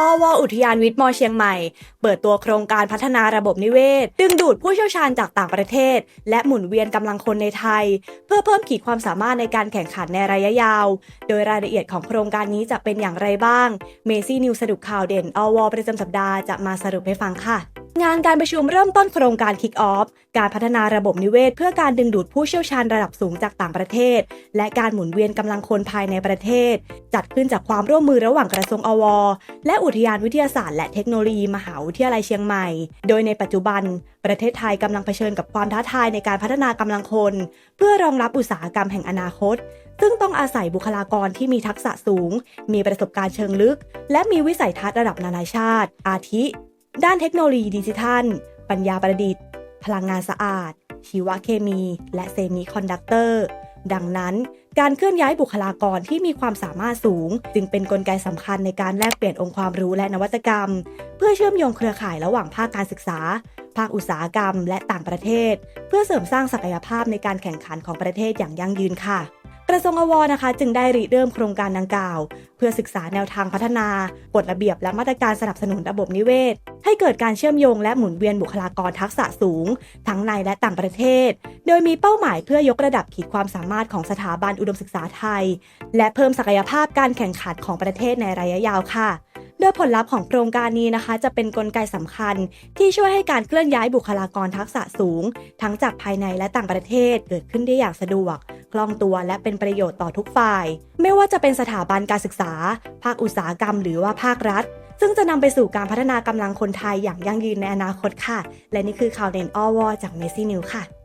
อวอุทยานวิทย์มอเชียงใหม่ เปิดตัวโครงการพัฒนาระบบนิเวศ ดึงดูดผู้เชี่ยวชาญจากต่างประเทศ และหมุนเวียนกำลังคนในไทย เพื่อเพิ่มขีดความสามารถในการแข่งขันในระยะยาว โดยรายละเอียดของโครงการนี้จะเป็นอย่างไรบ้าง เมซี่นิวสรุปข่าวเด่นอวประจำสัปดาห์จะมาสรุปให้ฟังค่ะ งานการประชุมเริ่มต้นโครงการ Kick Off การพัฒนาระบบนิเวศ เพื่อการดึงดูดผู้เชี่ยวชาญระดับสูงจากต่างประเทศ และการหมุนเวียนกำลังคนภายในประเทศ จัดขึ้นจากความร่วมมือระหว่างกระทรวงอว และอุทยานวิทยาศาสตร์และเทคโนโลยีมหาวิทยาลัยเชียงใหม่ โดยในปัจจุบัน ประเทศไทยกำลังเผชิญกับความท้าทายในการพัฒนากำลังคน เพื่อรองรับอุตสาหกรรมแห่งอนาคต ซึ่งต้องอาศัยบุคลากรที่มีทักษะสูง มีประสบการณ์เชิงลึก และมีวิสัยทัศน์ระดับนานาชาติ อาทิ ด้านเทคโนโลยีดิจิทัล ปัญญาประดิษฐ์ พลังงานสะอาด ชีวเคมี และเซมิคอนดักเตอร์ ดังนั้น การเคลื่อนย้ายบุคลากรที่มีความสามารถสูง จึงเป็นนกลไกสำคัญในการแลกเปลี่ยนองค์ความรู้และนวัตกรรม เพื่อเชื่อมโยงเครือข่ายระหว่างภาคการศึกษา ภาคอุตสาหกรรม และต่างประเทศ เพื่อเสริมสร้างศักยภาพในการแข่งขันของประเทศอย่างยั่งยืนค่ะ กระทรวงอวนะคะ จึงได้ริเริ่มโครงการดังกล่าว เพื่อศึกษาแนวทางพัฒนากฎระเบียบและมาตรการสนับสนุนระบบนิเวศ ให้เกิดการเชื่อมโยงและหมุนเวียนบุคลากรทักษะสูง ทั้งในและต่างประเทศ โดยมีเป้าหมายเพื่อยกระดับขีดความสามารถของสถาบันอุดมศึกษาไทย และเพิ่มศักยภาพการแข่งขันของประเทศในระยะยาวค่ะโดยผลลัพธ์ของโครงการนี้นะคะ จะเป็นนกลไกสำคัญ ที่ช่วยให้การเคลื่อนย้ายบุคลากรทักษะสูง ทั้งจากภายในและต่างประเทศเกิดขึ้นได้อย่างสะดวก คล่องตัวและเป็นประโยชน์ต่อทุกฝ่าย ไม่ว่าจะเป็นสถาบันการศึกษา ภาคอุตสาหกรรม หรือว่าภาครัฐ ซึ่งจะนำไปสู่การพัฒนากำลังคนไทยอย่างยั่งยืนในอนาคตค่ะ และนี่คือข่าวเด่นอ้อวอจากเมซี่นิวค่ะ